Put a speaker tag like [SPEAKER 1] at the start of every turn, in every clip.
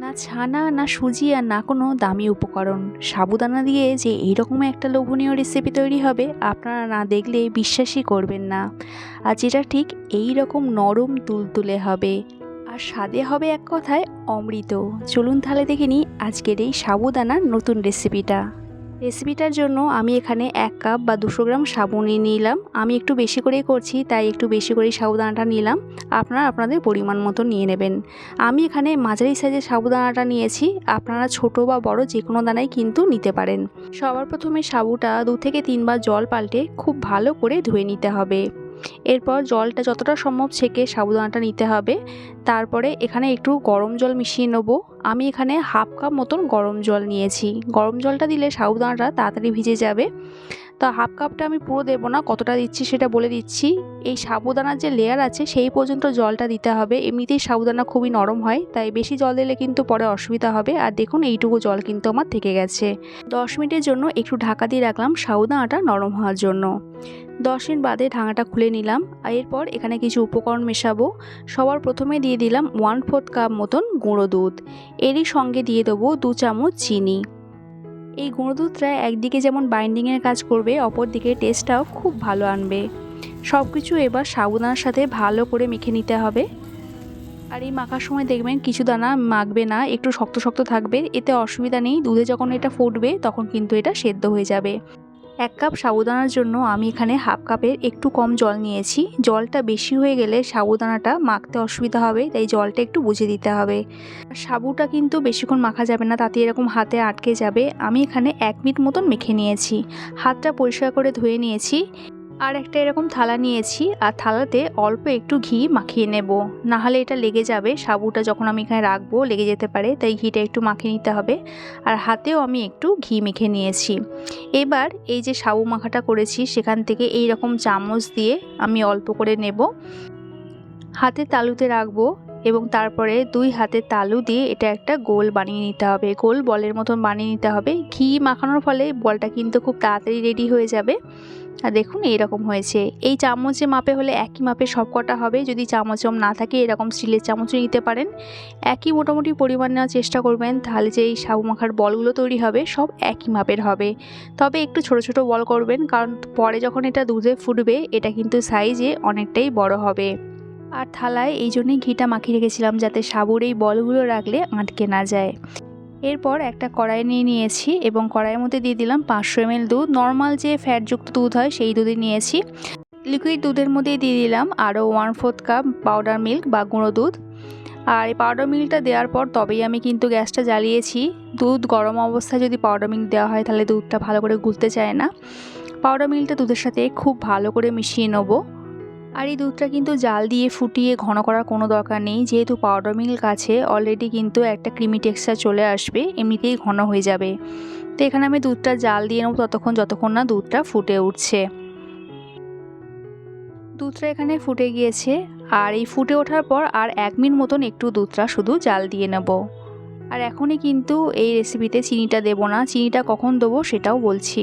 [SPEAKER 1] না ছানা, না সুজি আর না কোনো দামি উপকরণ। সাবুদানা দিয়ে যে এইরকম একটা লোভনীয় রেসিপি তৈরি হবে, আপনারা না দেখলে বিশ্বাসই করবেন না। আর যেটা ঠিক এই রকম নরম তুলতুলে হবে। আর স্বাদে হবে এক কথায় অমৃত। চলুন তাহলে দেখে নিই আজকের এই সাবুদানার নতুন রেসিপিটা রেসিপিটার জন্য আমি এখানে এক কাপ বা দুশো গ্রাম সাবু নিয়ে নিলাম। আমি একটু বেশি করেই করছি, তাই একটু বেশি করেই সাবুদানাটা নিলাম। আপনারা আপনাদের পরিমাণ মতো নিয়ে নেবেন। আমি এখানে মাঝারি সাইজের সাবুদানাটা নিয়েছি। আপনারা ছোট বা বড় যে কোনো দানাই কিন্তু নিতে পারেন। সবার প্রথমে সাবুটা দু থেকে তিনবার জল পাল্টে খুব ভালো করে ধুয়ে নিতে হবে। এরপর জলটা যতটা সম্ভব ছেঁকে সাবুদানাটা নিতে হবে। তারপরে এখানে একটু গরম জল মিশিয়ে নেব। আমি এখানে হাফ কাপ মতন গরম জল নিয়েছি। গরম জলটা দিলে সাবুদানাটা তাড়াতাড়ি ভিজে যাবে। তো হাফ কাপটা আমি পুরো দেবো না, কতটা দিচ্ছি সেটা বলে দিচ্ছি। এই সাবুদানার যে লেয়ার আছে, সেই পর্যন্ত জলটা দিতে হবে। এমনিতেই সাবুদানা খুবই নরম হয়, তাই বেশি জল দিলে কিন্তু পরে অসুবিধা হবে। আর দেখুন, এইটুকু জল কিন্তু আমার থেকে গেছে। দশ মিনিটের জন্য একটু ঢাকা দিয়ে রাখলাম সাবুদানাটা নরম হওয়ার জন্য। দশ মিনিট বাদে ঢাকাটা খুলে নিলাম। আর এরপর এখানে কিছু উপকরণ মেশাবো। সবার প্রথমে দিয়ে দিলাম ওয়ান ফোর্থ কাপ মতন গুঁড়ো দুধ। এরই সঙ্গে দিয়ে দেবো দু চামচ চিনি। এই গুঁড়ো দুধটা একদিকে যেমন বাইন্ডিংয়ের কাজ করবে অপর দিকে টেস্টটাও খুব ভালো আনবে। সব কিছু এবার সাবুদানার সাথে ভালো করে মেখে নিতে হবে। আর এই মাখার সময় দেখবেন কিছু দানা মাখবে না, একটু শক্ত শক্ত থাকবে, এতে অসুবিধা নেই। দুধে যখন এটা ফুটবে, তখন কিন্তু এটা সেদ্ধ হয়ে যাবে। এক কাপ সাবুদানার জন্য আমি এখানে হাফ কাপের একটু কম জল নিয়েছি। জলটা বেশি হয়ে গেলে সাবুদানাটা মাখতে অসুবিধা হবে, তাই জলটা একটু বুঝে দিতে হবে। সাবুটা কিন্তু বেশিক্ষণ মাখা যাবে না, তাতে এরকম হাতে আটকে যাবে। আমি এখানে এক মিনিট মতন মেখে নিয়েছি। হাতটা পরিষ্কার করে ধুয়ে নিয়েছি। আর একটা এরকম থালা নিয়েছি, আর থালাতে অল্প একটু ঘি মাখিয়ে নেব। না হলে এটা লেগে যাবে, সাবুটা যখন আমি এখানে রাখব, লেগে যেতে পারে, তাই ঘিটা একটু মাখিয়ে নিতে হবে। আর হাতেও আমি একটু ঘি মেখে নিয়েছি। এবার এই যে সাবু মাখাটা করেছি, সেখান থেকে এই রকম চামচ দিয়ে আমি অল্প করে নেব। হাতে তালুতে রাখব এবং তারপরে দুই হাতে তালু দিয়ে এটা একটা গোল বানিয়ে নিতে হবে। গোল বলের মতন বানিয়ে নিতে হবে। ঘি মাখানোর ফলে বলটা কিন্তু খুব তাড়াতাড়ি রেডি হয়ে যাবে। আর দেখুন, এইরকম হয়েছে। এই চামচে মাপে হলে একই মাপে সব কটা হবে। যদি চামচম না থাকে, এরকম স্টিলের চামচও নিতে পারেন। একই মোটামুটি পরিমাণ নেওয়ার চেষ্টা করবেন। তাহলে যে এই সাবু মাখার বলগুলো তৈরি হবে, সব একই মাপের হবে। তবে একটু ছোট ছোট বল করবেন। কারণ পরে যখন এটা দুধে ফুটবে, এটা কিন্তু সাইজে অনেকটাই বড় হবে। আর থালায় এই জন্যই ঘিটা মাখিয়ে রেখেছিলাম যাতে সাবুর এই বলগুলো রাখলে আটকে না যায়। এরপর একটা কড়াই নিয়ে নিয়েছি এবং কড়াইয়ের মধ্যে দিয়ে দিলাম পাঁচশো এমএল দুধ। নর্মাল যে ফ্যাটযুক্ত দুধ হয় সেই দুধই নিয়েছি। লিকুইড দুধের মধ্যেই দিয়ে দিলাম আরও one fourth cup powder milk বা গুঁড়ো দুধ। আর এই পাউডার মিল্কটা দেওয়ার পর তবেই আমি কিন্তু গ্যাসটা জ্বালিয়েছি। দুধ গরম অবস্থায় যদি পাউডার মিল্ক দেওয়া হয় তাহলে দুধটা ভালো করে গুলতে চায় না। পাউডার মিল্কটা দুধের সাথে খুব ভালো করে মিশিয়ে নেব। আর এই দুধটা কিন্তু জাল দিয়ে ফুটিয়ে ঘন করার কোনো দরকার নেই। যেহেতু পাউডার মিল্ক আছে অলরেডি কিন্তু একটা ক্রিমি টেক্সচার চলে আসবে, এমনিতেই ঘন হয়ে যাবে। তো এখানে আমি দুধটা জাল দিয়ে নেব ততক্ষণ যতক্ষণ না দুধটা ফুটে উঠছে। দুধটা এখানে ফুটে গিয়েছে। আর এই ফুটে ওঠার পর আর এক মিনিট মতন একটু দুধটা শুধু জাল দিয়ে নেব। আর এখনই কিন্তু এই রেসিপিতে চিনিটা দেবো না। চিনিটা কখন দেবো সেটাও বলছি।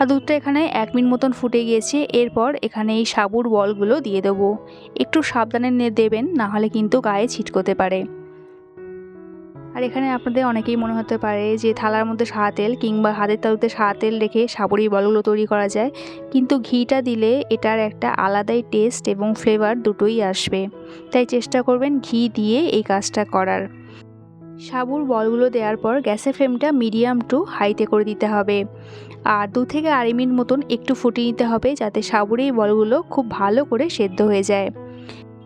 [SPEAKER 1] আর দুধটা এখানে এক মিনিট মতন ফুটে গিয়েছে। এরপর এখানে এই সাবুর বলগুলো দিয়ে দেবো। একটু সাবধানে দেবেন নাহলে কিন্তু গায়ে ছিটকোতে পারে। আর এখানে আপনাদের অনেকেই মনে হতে পারে যে থালার মধ্যে সাদা তেল কিংবা হাতের তালুতে সাদা তেল রেখে সাবুর বলগুলো তৈরি করা যায়। কিন্তু ঘিটা দিলে এটার একটা আলাদাই টেস্ট এবং ফ্লেভার দুটোই আসবে। তাই চেষ্টা করবেন ঘি দিয়ে এই কাজটা করার। সাবুর বলগুলো দেওয়ার পর গ্যাসের ফ্লেমটা মিডিয়াম টু হাইতে করে দিতে হবে। আর দু থেকে আড়াই মিনিট মতন একটু ফুটিয়ে নিতে হবে যাতে সাবুর এই বলগুলো খুব ভালো করে সেদ্ধ হয়ে যায়।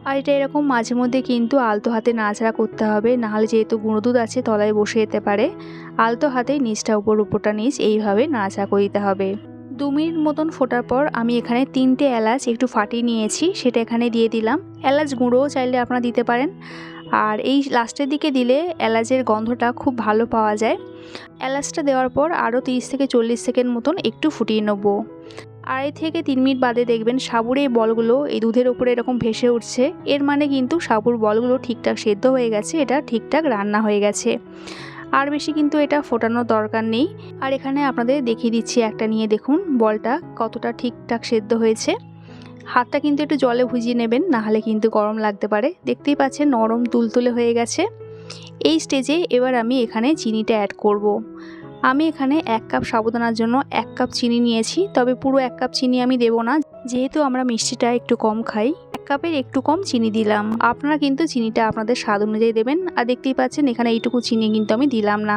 [SPEAKER 1] আর এটা এরকম মাঝে মধ্যে কিন্তু আলতো হাতে নাড়াচাড়া করতে হবে, নাহলে যেহেতু গুঁড়ো দুধ আছে তলায় বসে যেতে পারে। আলতো হাতে নিচটা উপর, উপরটা নিচ এইভাবে নাড়াচাড়া করে দিতে হবে। দু মিনিট মতন ফোটার পর আমি এখানে তিনটে এলাচ একটু ফাটিয়ে নিয়েছি, সেটা এখানে দিয়ে দিলাম। এলাচ গুঁড়োও চাইলে আপনারা দিতে পারেন। আর এই লাস্টের দিকে দিলে এলাচের গন্ধটা খুব ভালো পাওয়া যায়। এলাচটা দেওয়ার পর আরও তিরিশ থেকে চল্লিশ সেকেন্ড মতন একটু ফুটিয়ে নেব। আড়াই থেকে তিন মিনিট বাদে দেখবেন সাবুর এই বলগুলো এই দুধের ওপরে এরকম ভেসে উঠছে। এর মানে কিন্তু সাবুর বলগুলো ঠিকঠাক সেদ্ধ হয়ে গেছে, এটা ঠিকঠাক রান্না হয়ে গেছে। আর বেশি কিন্তু এটা ফোটানোর দরকার নেই। আর এখানে আপনাদের দেখিয়ে দিচ্ছি একটা নিয়ে দেখুন, বলটা কতটা ঠিকঠাক সেদ্ধ হয়েছে। হাতটা কিন্তু একটু জলে ভুজিয়ে নেবেন নাহলে কিন্তু গরম লাগতে পারে। দেখতেই পাচ্ছেন নরম তুলতুলে হয়ে গেছে। এই স্টেজে এবার আমি এখানে চিনিটা অ্যাড করব। আমি এখানে এক কাপ সাবুদানার জন্য এক কাপ চিনি নিয়েছি, তবে পুরো এক কাপ চিনি আমি দেবো না। যেহেতু আমরা মিষ্টিটা একটু কম খাই কাপের একটু কম চিনি দিলাম। আপনারা কিন্তু চিনিটা আপনাদের স্বাদ অনুযায়ী দেবেন। আর দেখতেই পাচ্ছেন, এখানে এইটুকু চিনি কিন্তু আমি দিলাম না।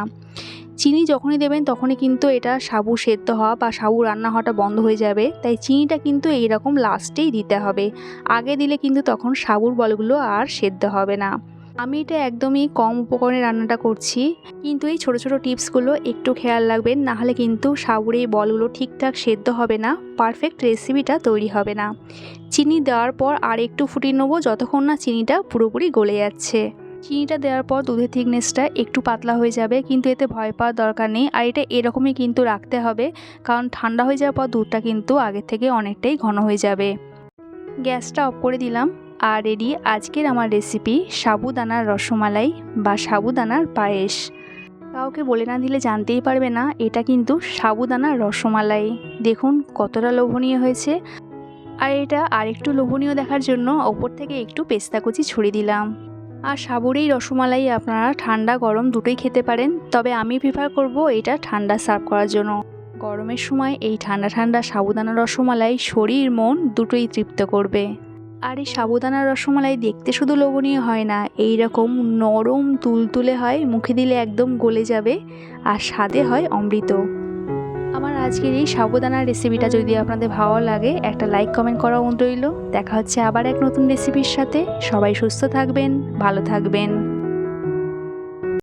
[SPEAKER 1] চিনি যখনই দেবেন, তখনই কিন্তু এটা সাবু সেদ্ধ হওয়া বা সাবু রান্না হওয়াটা বন্ধ হয়ে যাবে। তাই চিনিটা কিন্তু এইরকম লাস্টেই দিতে হবে। আগে দিলে কিন্তু তখন সাবুর বলগুলো আর সেদ্ধ হবে না। আমি এটা একদমই কম উপকরণে রান্নাটা করছি, কিন্তু এই ছোট ছোট টিপসগুলো একটু খেয়াল রাখবেন নাহলে কিন্তু সাবুর বলগুলো ঠিকঠাক সেদ্ধ হবে না, পারফেক্ট রেসিপিটা তৈরি হবে না। চিনি দেওয়ার পর আর একটু ফুটিয়ে নেব, যতক্ষণ না চিনিটা পুরোপুরি গলে যাচ্ছে। চিনিটা দেওয়ার পর দুধের থিকনেসটা একটু পাতলা হয়ে যাবে, কিন্তু এতে ভয় পাওয়ার দরকার নেই, আর এটা এরকমই কিন্তু রাখতে হবে, কারণ ঠান্ডা হয়ে যাওয়ার পর দুধটা কিন্তু আগের থেকে অনেকটাই ঘন হয়ে যাবে। গ্যাসটা অফ করে দিলাম। আর রেডি আজকের আমার রেসিপি সাবুদানার রসমালাই বা সাবুদানার পায়েস। কাউকে বলে না দিলে জানতেই পারবে না, এটা কিন্তু সাবুদানার রসমালাই। দেখুন কতটা লোভনীয় হয়েছে। আর এটা আরেকটু লোভনীয় দেখার জন্য ওপর থেকে একটু পেস্তা কুচি ছড়িয়ে দিলাম। আর সাবুর এই রসমালাই আপনারা ঠান্ডা গরম দুটোই খেতে পারেন, তবে আমি প্রিফার করব এটা ঠান্ডা সার্ভ করার জন্য। গরমের সময় এই ঠান্ডা ঠান্ডা সাবুদানা রসমালাই শরীর, মন দুটোই তৃপ্ত করবে। আর এই সাবুদানা রসমালাই দেখতে শুধু লোভনীয় হয় না এই রকম নরম তুলতুলে হয়, মুখে দিলে একদম গলে যাবে আর স্বাদে হয় অমৃত। আমার আজকের এই সাবুদানার রেসিপিটা যদি আপনাদের ভালো লাগে, একটা লাইক কমেন্ট করা অনুরোধ রইল। দেখা হচ্ছে আবার এক নতুন রেসিপির সাথে। সবাই সুস্থ থাকবেন, ভালো থাকবেন।